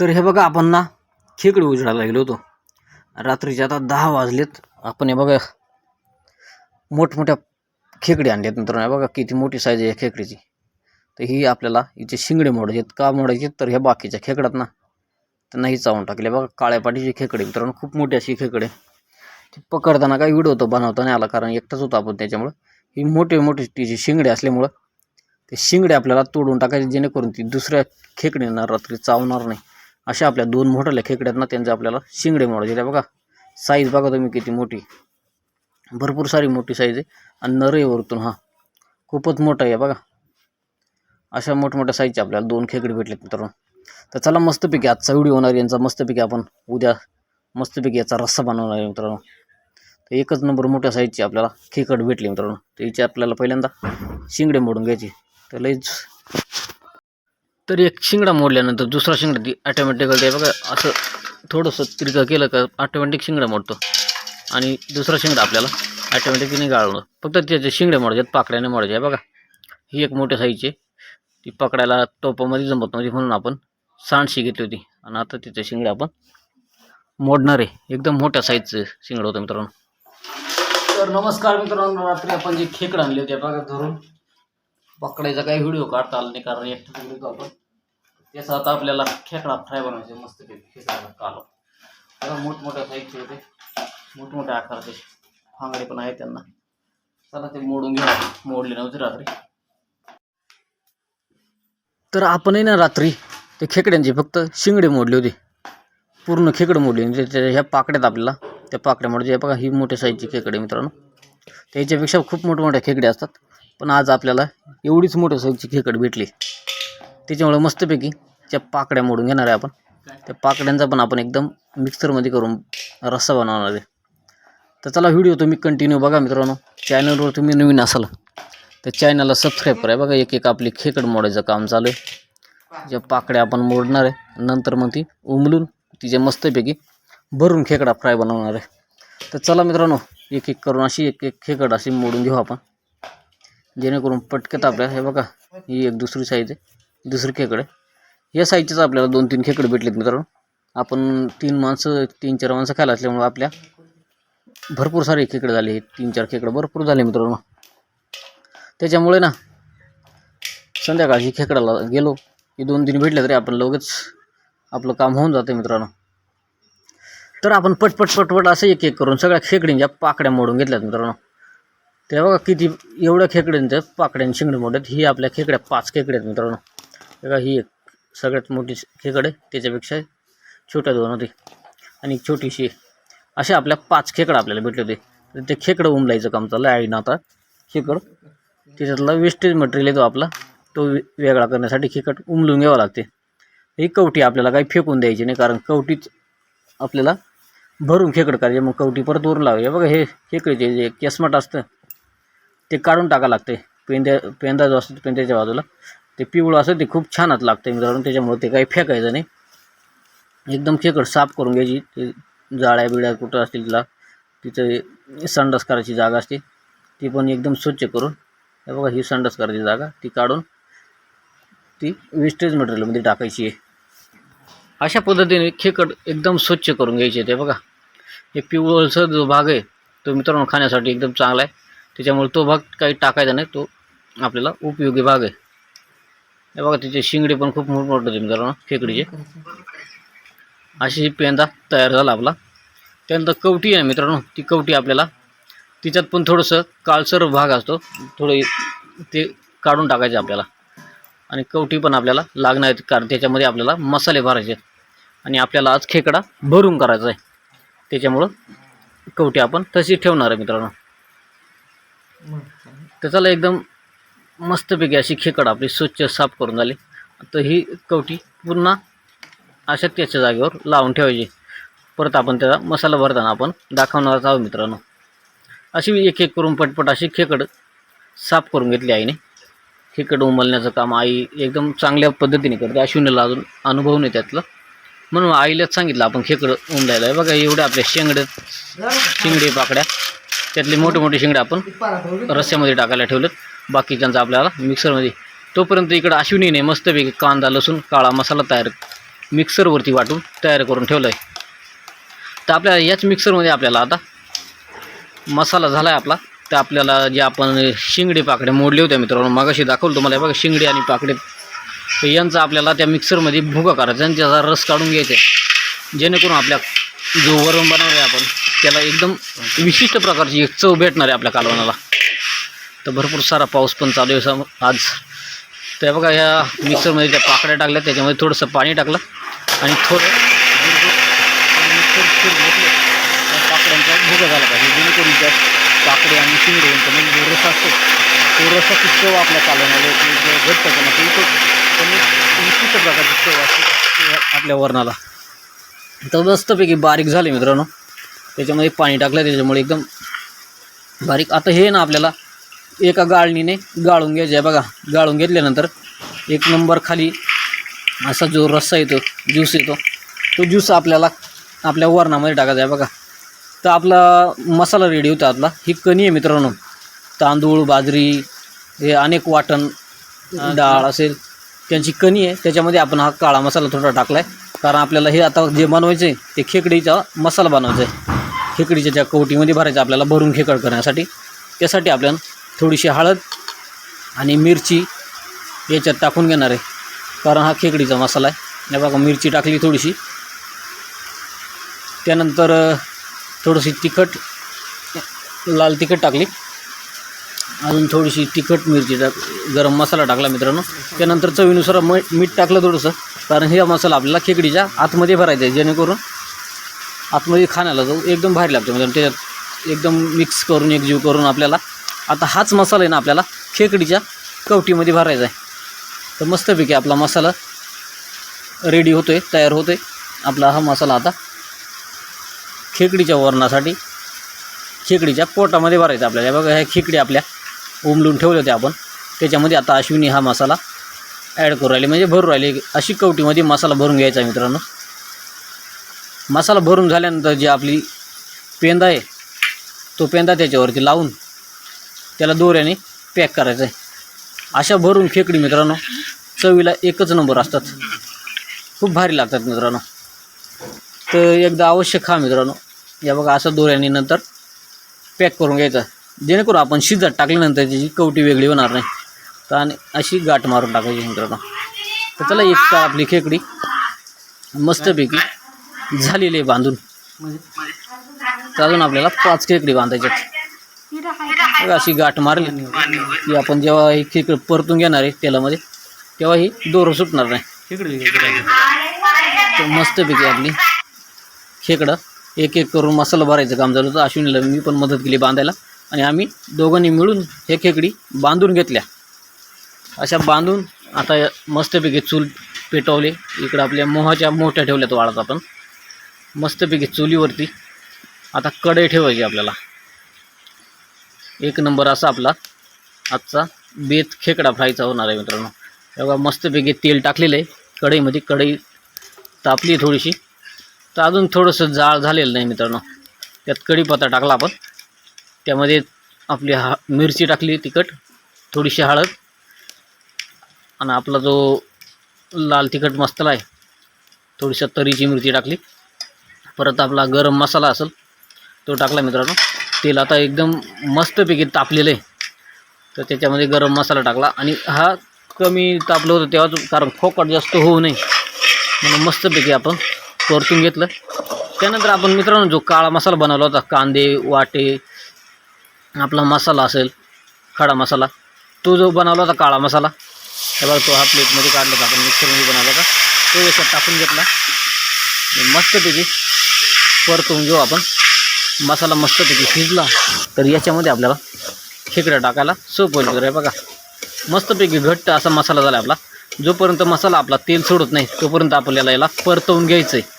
तर हे बघा आपण ना खेकडे उजडायला गेलो होतो. रात्रीचे आता दहा वाजलेत. आपण हे बघा मोठमोठ्या खेकडे आणलेत नंतर बघा किती मोठी साईज आहे खेकडीची. तर ही आपल्याला हिचे शिंगडे मोडायचे का मोडायचे तर ह्या बाकीच्या खेकड्यात ना. त्यांनाही चावून टाकले. बघा काळ्या पाठीचे खेकडे मित्रांनो. खूप मोठी अशी खेकडे ती पकडताना काही व्हिडिओ तो बनवता नाही आला कारण एकटाच होतो आपण त्याच्यामुळं. ही मोठे मोठे तिचे शिंगडे असल्यामुळं ते शिंगडे आपल्याला तोडून टाकायचे जेणेकरून ती दुसऱ्या खेकडींना रात्री चावणार नाही. अशा आपल्या दोन मोठ्या खेकड्यात ना त्यांचे आपल्याला शिंगडे मोडायचे ते बघा. साईज बघा तुम्ही किती मोठी. भरपूर सारी मोठी साईज आहे. आणि नर वरतून हा. खूपच मोठा आहे बघा. अशा मोठमोठ्या साईजचे आपल्याला दोन खेकडे भेटलेत मित्रांनो. तर चला मस्तपैकी आजचा व्हिडिओ होणार यांचा मस्तपैकी आपण उद्या मस्तपैकी याचा रस्सा बनवणार आहे मित्रांनो. तर एकच नंबर मोठ्या साईजची आपल्याला खेकड भेटली मित्रांनो. तर हिची आपल्याला पहिल्यांदा शिंगडे मोडून घ्यायची. तर लईच तर एक शिंगडा मोडल्यानंतर दुसरा शिंगडा ती ॲटोमॅटिकली ते बघा असं थोडंसं तिरकं केलं का ऑटोमॅटिक शिंगडा मोडतो. आणि दुसरा शिंगडा आपल्याला ॲटोमॅटिकली गाळवणं फक्त त्याचे शिंगडे मोडायचे पाकड्याने मोडायचे. आहे बघा ही एक मोठ्या साईजची ती पकडायला टोपामध्ये जमत नव्हती म्हणून आपण सांडशी घेतली होती. आणि आता तिथे शिंगडे आपण मोडणार आहे. एकदम मोठ्या साईजचं शिंगडं होतं मित्रांनो. तर नमस्कार मित्रांनो रात्री आपण जे खेकडं आणले होते बघा धरून. पकडायचा काही व्हिडिओ काढता आला नाही कारण एकटा व्हिडिओ आपण. त्याचा आता आपल्याला खेकडा फ्राय बनवायचे मस्त खेकडाला कालो. मोठमोठ्या साईजचे होते. मोठमोठ्या आकाराचे फांगडे पण आहेत त्यांना. चला ते मोडून घेऊ मोडले नव्हते रात्री. तर आपणही ना रात्री ते खेकड्यांचे फक्त शिंगडे मोडले होते. पूर्ण खेकडं मोडली म्हणजे त्याच्या ह्या पाकड्यात आपल्याला त्या पाकड्या बघा ही मोठ्या साईजची खेकडे मित्रांनो. त्याच्यापेक्षा खूप मोठमोठ्या खेकडे असतात. पण आज आपल्याला एवढीच मोठ्या साईजची खेकड भेटली. त्याच्यामुळे मस्तपैकी त्या पाकड्या मोडून घेणार आहे आपण. त्या पाकड्यांचा पण आपण एकदम मिक्सरमध्ये करून रस्सा बनवणार आहे. तर चला व्हिडिओ तुम्ही कंटिन्यू बघा मित्रांनो. चॅनलवर तुम्ही नवीन असाल तर चॅनलला सबस्क्राईब करा. बघा एक एक आपली खेकड मोडायचं काम चालू आहे. ज्या पाकड्या आपण मोडणार आहे नंतर मग ती उमलून तिचे मस्तपैकी भरून खेकडा फ्राय बनवणार आहे. तर चला मित्रांनो एक एक करून अशी एक एक खेकड अशी मोडून घेऊ आपण. जेणेकरून पटकत आपल्या हे बघा ही एक दुसरी साईज आहे. दुसरं खेकडं. या साईजचेच आपल्याला दोन तीन खेकडे भेटलेत मित्रांनो. आपण तीन माणसं तीन चार माणसं खायला असल्यामुळे आपल्या भरपूर सारे खेकडे झाले. तीन चार खेकडे भरपूर झाले मित्रांनो. त्याच्यामुळे ना संध्याकाळची खेकडाला गेलो. की दोन तीन भेटले तरी आपण लगेच आपलं काम होऊन जातं मित्रांनो. तर आपण पटपट पटपट असं एक एक करून सगळ्या खेकडींच्या पाकड्या मोडून घेतल्यात मित्रांनो. ते बघा किती एवढ्या खेकड्यांच्या पाकड्यांनी शिंगडे मोडत ही आपल्या खेकड्या पाच खेकडे आहेत मित्रांनो. बघा ही एक सगळ्यात मोठी खेकड आहे. त्याच्यापेक्षा छोट्या दोन होते. आणि एक छोटीशी असे अशा आपल्या पाच खेकडं आपल्याला भेटले होते. तर ते खेकडं उमलायचं काम चाललं आहे ना आता खेकड. त्याच्यातला वेस्टेज मटेरियल येतो आपला. तो वे- वेगळा करण्यासाठी खेकड उमलून घ्यावं लागते. ही कवटी आपल्याला काही फेकून द्यायची नाही कारण कवटीच आपल्याला भरून खेकड करायचे. मग कवटी परत वरून लावायचे. बघा हे खेकडीचे जे केसमट असतं ते काढून टाकावं लागते. पेंद्या पेंदा जो असतो पेंद्याच्या बाजूला. ते पिवळं असं ते खूप छानच लागतं मित्रांनो त्याच्यामुळे ते काही फेकायचं नाही. एकदम खेकड साफ करून घ्यायची ते जाळ्या बिळ्या कुठं असतील तिला तिचं संडास करायची जागा असते ती पण एकदम स्वच्छ करून हे बघा ही संडास करायची जागा ती काढून ती वेस्टेज मटेरियलमध्ये टाकायची आहे. अशा पद्धतीने खेकड एकदम स्वच्छ करून घ्यायचे ते बघा. हे पिवळसर जो भाग आहे तो मित्रांनो खाण्यासाठी एकदम चांगला आहे. त्याच्यामुळे तो भाग काही टाकायचा नाही तो आपल्याला उपयोगी भाग आहे. हे बघा तिचे शिंगडे पण खूप मोठमोठे होते मित्रांनो खेकडीचे. अशी ही पेंदा तयार झाला आपला. त्यानंतर कवटी आहे मित्रांनो ती कवटी आपल्याला. तिच्यात पण थोडंसं काळसर भाग असतो थोडं ते काढून टाकायचे आपल्याला. आणि कवटी पण आपल्याला लागणार आहेत कारण त्याच्यामध्ये आपल्याला मसाले भरायचे आहेत. आणि आपल्याला आज खेकडा भरून करायचा आहे. त्याच्यामुळं कवटी आपण तशी ठेवणार आहे मित्रांनो. तर चला एकदम मस्तपैकी अशी खेकड आपली स्वच्छ साफ करून झाली. तर ही कवटी पुन्हा अशा त्याच्या जागेवर लावून ठेवायची. परत आपण त्याचा मसाला भरताना आपण दाखवणारच आहोत मित्रांनो. अशी एक एक करून पटपट अशी खेकड साफ करून घेतली आईने. खेकड उमलण्याचं काम आई एकदम चांगल्या पद्धतीने करते. अश्विनीला अजून अनुभव नाही त्यातलं. म्हणून आईलाच सांगितलं आपण खेकड उमलायला. आहे बघा एवढ्या आपल्या शेंगडे शिंगडे पाकड्या. त्यातले मोठे मोठे शिंगडे आपण रस्स्यामध्ये टाकायला ठेवलेत. बाकीच्यांचा आपल्याला मिक्सरमध्ये. तोपर्यंत इकडं अश्विनीने मस्तपैकी कांदा लसूण काळा मसाला तयार मिक्सरवरती वाटून तयार करून ठेवलं आहे तर आपल्या याच मिक्सरमध्ये आपल्याला आता मसाला झाला आहे आपला. तर आपल्याला जे आपण शिंगडे पाकडे मोडले होते मित्रांनो मगाशी दाखवलं तुम्हाला. हे बघा शिंगडे आणि पाकडे तर यांचा आपल्याला त्या मिक्सरमध्ये भुगा करायचा आणि त्याचा रस काढून घ्यायचा आहे. जेणेकरून आपल्या जो वरण बनवला आहे आपण त्याला एकदम विशिष्ट प्रकारची एक चव भेटणार आहे आपल्या कालवणाला. तर भरपूर सारा पाऊस पण चालू आहे. सम आज तर बघा ह्या मिक्सरमध्ये त्या पाकड्या टाकल्या त्याच्यामध्ये थोडंसं पाणी टाकलं आणि थोडं पाकड्यांचा भुगा झाला पाहिजे जेणेकरून त्या पाकडे आणि शिंगडे यांचा म्हणजे जो रस असतो तो रसाची चव आपल्या कालवणाला येते जो घट्ट पण तो येतो विशिष्ट प्रकारची चव असते आपल्या वरणाला. तर मस्तपैकी बारीक झाले मित्रांनो. त्याच्यामध्ये पाणी टाकलं त्याच्यामुळे एकदम बारीक. आता हे ना आपल्याला एका गाळणीने गाळून घ्यायचं आहे बघा. गाळून घेतल्यानंतर एक नंबर खाली असा जो रस्सा येतो ज्यूस येतो तो ज्यूस आपल्याला आपल्या वरणामध्ये टाकायचा आहे बघा. तर आपला मसाला रेडी होता आपला. ही कणी आहे मित्रांनो. तांदूळ बाजरी हे अनेक वाटण डाळ असेल त्यांची कणी आहे. त्याच्यामध्ये आपण हा काळा मसाला थोडा टाकला आहे कारण आपल्याला हे आता जे बनवायचं आहे ते खेकडीचा मसाला बनवायचा आहे. खेकडीच्या ज्या कवटीमध्ये भरायचं आपल्याला भरून खेकड करण्यासाठी त्यासाठी आपल्याला थोडीशी हळद आणि मिरची याच्यात टाकून घेणार आहे. कारण हा खेकडीचा मसाला आहे. हे बघा मिरची टाकली थोडीशी. त्यानंतर थोडीशी तिखट लाल तिखट टाकली. अजून थोडीशी तिखट मिरची टाक गरम मसाला टाकला मित्रांनो. त्यानंतर चवीनुसार म मीठ टाकलं थोडंसं. कारण हे मसाला आपल्याला खेकडीच्या आतमध्ये भरायचा आहे जेणेकरून आतमध्ये खाण्याला जाऊ एकदम भारी लागतो म्हणजे त्याच्यात एकदम मिक्स करून एकजीव करून आपल्याला. आता हाच मसाला आहे ना आपल्याला खेकडीच्या कवटीमध्ये भरायचा आहे. तर मस्तपैकी आपला मसाला रेडी होतो आहे तयार होतो आहे आपला हा मसाला आता खेकडीच्या वरणासाठी खेकडीच्या पोटामध्ये भरायचा आपल्याला. बघा ह्या खेकडी आपल्या उमलून ठेवले होते आपण. त्याच्यामध्ये आता अश्विनी हा मसाला ॲड करू राहिले म्हणजे भरू राहिले. अशी कवटीमध्ये मसाला भरून घ्यायचा मित्रांनो. मसाला भरून झाल्यानंतर जी आपली पेंदा आहे तो पेंदा त्याच्यावरती लावून त्याला दोऱ्याने पॅक करायचं आहे. अशा भरून खेकडी मित्रांनो चवीला एकच नंबर असतात. खूप भारी लागतात मित्रांनो. तर एकदा अवश्य खा मित्रांनो. या बघा असं दोऱ्याने नंतर पॅक करून घ्यायचा. जेणेकरून आपण शिजत टाकल्यानंतर त्याची कवटी वेगळी होणार नाही. तर आणि अशी गाठ मारून टाकायची मित्रांनो. तर त्याला एक का आपली खेकडी मस्तपैकी झालेली आहे बांधून. तर अजून आपल्याला पाच खेकडी बांधायच्यात बघा अशी गाठ मारली. की आपण जेव्हा ही खेकडी परतून घेणार आहे तेलामध्ये तेव्हा ही दोरं सुटणार नाही. तर मस्तपैकी आपली खेकडं एक एक करून मसाला भरायचं काम झालं होतं. अश्विनीला मी पण मदत केली बांधायला. आणि आम्ही दोघांनी मिळून हे खेकडी बांधून घेतल्या. अशा बांधून आता मस्तपैकी चूल पेटवले. इकडं आपल्या मोहाच्या मोठ्या ठेवल्यात वाळत आपण. मस्तपैकी चुलीवरती. आता कढई ठेवायची आपल्याला. एक नंबर असा आपला आजचा बेत खेकडा फ्रायचा होणार आहे मित्रांनो. तेव्हा मस्तपैकी तेल टाकलेलं आहे. कढईमध्ये कढई तापली थोडीशी. तर अजून थोडंसं जाळ झालेलं नाही मित्रांनो. त्यात कढीपत्ता टाकला आपण. त्यामध्ये आपली हा मिरची टाकली तिखट थोडीशी हळद आणि आपला जो लाल तिखट मसाला आहे थोडीशी तरीची मिरची टाकली. परत आपला गरम मसाला असेल तो टाकला मित्रांनो. तेल आता एकदम मस्तपैकी तापलेलं आहे. तर त्याच्यामध्ये गरम मसाला टाकला आणि हा कमी तापलं होतं तेव्हाच कारण खोकट जास्त होऊ नये. म्हणून मस्तपैकी आपण परतून घेतलं. त्यानंतर आपण मित्रांनो जो काळा मसाला बनवला होता कांदे वाटे आपला मसाला असेल खडा मसाला तो जो बनवला होता काळा मसाला हे बघा तो हा प्लेटमध्ये काढला होता आपण मिक्सरमध्ये बनवला होता. तो याच्यात टाकून घेतला. मस्तपैकी परतून घेऊ आपण. मसाला मस्तपैकी शिजला तर याच्यामध्ये आपल्याला खेकडा टाकायला सोपं होईल तर बघा. मस्तपैकी घट्ट असा मसाला झाला आपला. जोपर्यंत मसाला आपला तेल सोडत नाही तोपर्यंत आपल्याला याला परतवून घ्यायचं आहे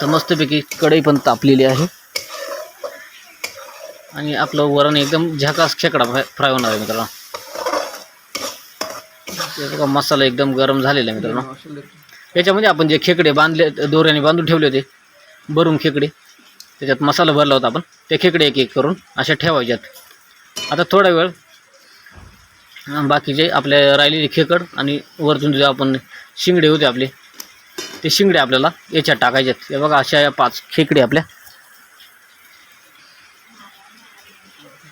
तर मस्तपैकी कढई पण तापलेली आहे. आणि आपलं वरण एकदम झकास खेकडा फ्राय फ्राय होणार आहे मित्रांनो. बघा मसाला एकदम गरम झालेला आहे मित्रांनो. याच्यामध्ये आपण जे खेकडे बांधले दोऱ्याने बांधून ठेवले होते भरून खेकडे त्याच्यात मसाला भरला होता आपण ते खेकडे एक एक करून अशा ठेवायच्यात. आता थोडा वेळ बाकीचे आपले राहिलेले खेकड आणि वरतून जे आपण शिंगडे होते आपले ते शिंगडे आपल्याला याच्यात टाकायचे आहेत हे बघा अशा या पाच खेकडे आपल्या.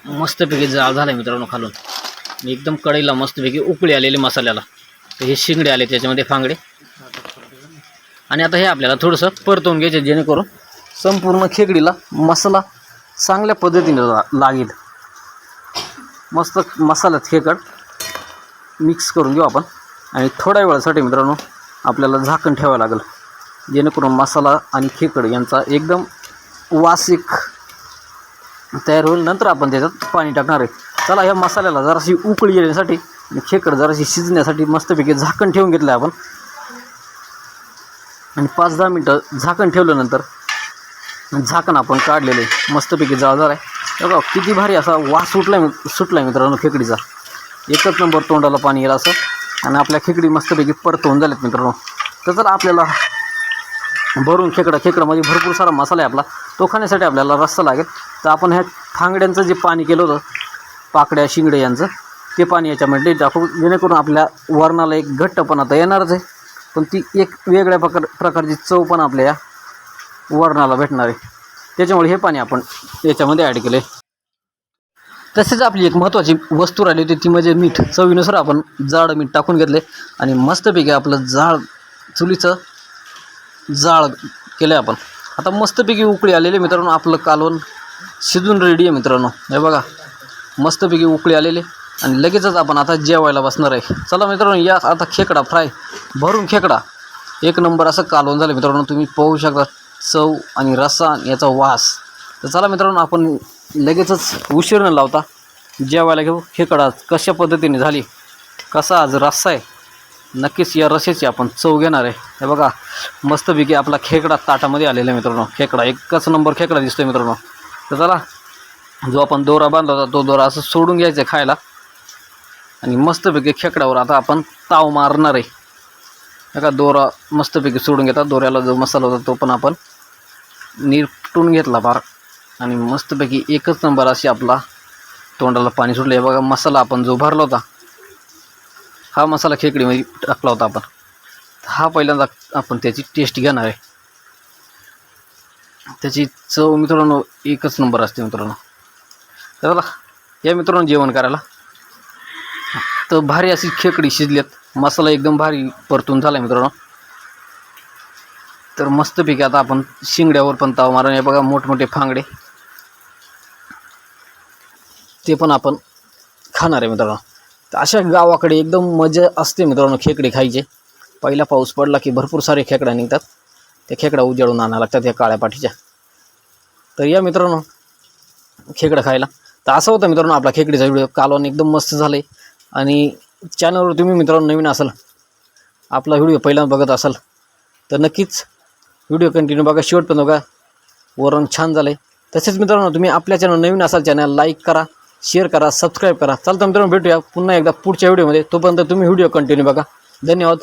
मस्तपैकी जाळ झाला मित्रांनो खालून. एकदम कढईला मस्तपैकी उकळी आलेली मसाल्याला. तर हे शिंगडे आले त्याच्यामध्ये फांगडे. आणि आता हे आपल्याला थोडंसं परतवून घ्यायचे जेणेकरून संपूर्ण खेकडीला मसाला चांगल्या पद्धतीने ला लागेल. मस्त मसाल्यात खेकड मिक्स करून घेऊ आपण. आणि थोड्या वेळासाठी मित्रांनो आपल्याला झाकण ठेवावं लागेल. जेणेकरून मसाला आणि खेकड यांचा एकदम वासिक तयार होईल. नंतर आपण त्याच्यात पाणी टाकणार आहे. चला ह्या मसाल्याला जराशी उकळी येण्यासाठी आणि खेकड जराशी शिजण्यासाठी मस्तपैकी झाकण ठेवून घेतलं आहे आपण. आणि पाच दहा मिनटं झाकण ठेवल्यानंतर झाकण आपण काढलेलं आहे. मस्तपैकी जाळदार आहे. बघा किती भारी असा वास सुटला आहे सुटला आहे मित्रांनो खेकडीचा. एकच नंबर तोंडाला पाणी येईल असं. आणि आपल्या खेकडी मस्तपैकी परतवून झाल्यात मित्रांनो. तर जर आपल्याला भरून खेकडा खेकडामध्ये भरपूर सारा मसाला आहे आपला तो खाण्यासाठी आपल्याला रस्सा लागेल. तर आपण ह्या थांगड्यांचं जे पाणी केलं होतं पाकड्या शिंगडे यांचं ते पाणी याच्यामध्ये टाकू. जेणेकरून आपल्या वरणाला एक घट्टपणा तर येणारच आहे. पण ती एक वेगळ्या प्रकार प्रकारची चव पण आपल्या या वरणाला भेटणार. आहे त्याच्यामुळे हे पाणी आपण याच्यामध्ये ॲड केलं आहे तसेच आपली एक महत्त्वाची वस्तू राहिली होती ती म्हणजे मीठ. चवीनुसार आपण जाड मीठ टाकून घेतले आणि मस्तपैकी आपलं जाळ चुलीचं जाळ केलं आहे आपण. आता मस्तपैकी उकळी आलेली मित्रांनो आपलं कालवण शिजून रेडी आहे मित्रांनो. हे बघा मस्तपैकी उकळी आलेली आणि लगेचच आपण आता जेवायला बसणार आहे. चला मित्रांनो या आता खेकडा फ्राय. भरून खेकडा. एक नंबर असं कालवून झालं. मित्रांनो तुम्ही पाहू शकता चव आणि रस्सा आणि याचा वास. तर चला मित्रांनो आपण लगेचच उशीर न लावता. जेवायला घेऊ. खेकडा कशा पद्धतीने झाली? कसा आज रस्सा आहे? नक्कीच या रस्स्याची आपण चव घेणार आहे. हे बघा मस्तपैकी आपला खेकडा ताटामध्ये आलेला आहे मित्रांनो. खेकडा एकच नंबर खेकडा दिसतोय मित्रांनो. तर चला जो आपण दोरा बांधला होता तो दोरा असं सोडून घ्यायचा आहे खायला. आणि मस्तपैकी खेकड्यावर आता आपण ताव मारणार आहे. एका दोरा मस्तपैकी सोडून घेतात. दोऱ्याला जो मसाला होता तो पण आपण निरटून घेतला फार. आणि मस्तपैकी एकच नंबर अशी आपला तोंडाला पाणी सुटलं. आहे बघा मसाला आपण जो भरला होता हा मसाला खेकडीमध्ये टाकला होता आपण. हा पहिल्यांदा आपण त्याची टेस्ट घेणार आहे. त्याची चव मित्रांनो एकच नंबर असते मित्रांनो. चला या मित्रांनो जेवण करायला. तर भारी अशी खेकडी शिजल्यात. मसाला एकदम भारी परतून झाला मित्रांनो. तर मस्तपैकी आता आपण शिंगड्यावर पण ताव मारून हे बघा मोठमोठे फांगडे. ते पण आपण खाणार आहे मित्रांनो. तर अशा गावाकडे एकदम मजा असते मित्रांनो खेकडे खायचे. पहिला पाऊस पडला की भरपूर सारे खेकड्या निघतात. त्या खेकड्या उजाडून आणायला लागतात या काळ्या पाठीच्या. तर या मित्रांनो खेकडं खायला. तर असं होतं मित्रांनो आपला खेकडीचा व्हिडिओ कालवण एकदम मस्त झालं आहे आणि चॅनलवर तुम्ही मित्रांनो नवीन असाल आपला व्हिडिओ पहिल्यांदा बघत असाल तर नक्कीच व्हिडिओ कंटिन्यू बघा. शेवटपर्यंत बघा. वरण छान झालं आहे तसेच मित्रांनो तुम्ही आपल्या चॅनल नवीन असाल चॅनल लाईक करा शेअर करा सबस्क्राईब करा. चालतं मित्रांनो भेटूया पुन्हा एकदा पुढच्या व्हिडिओमध्ये तोपर्यंत तुम्ही व्हिडिओ कंटिन्यू बघा. धन्यवाद.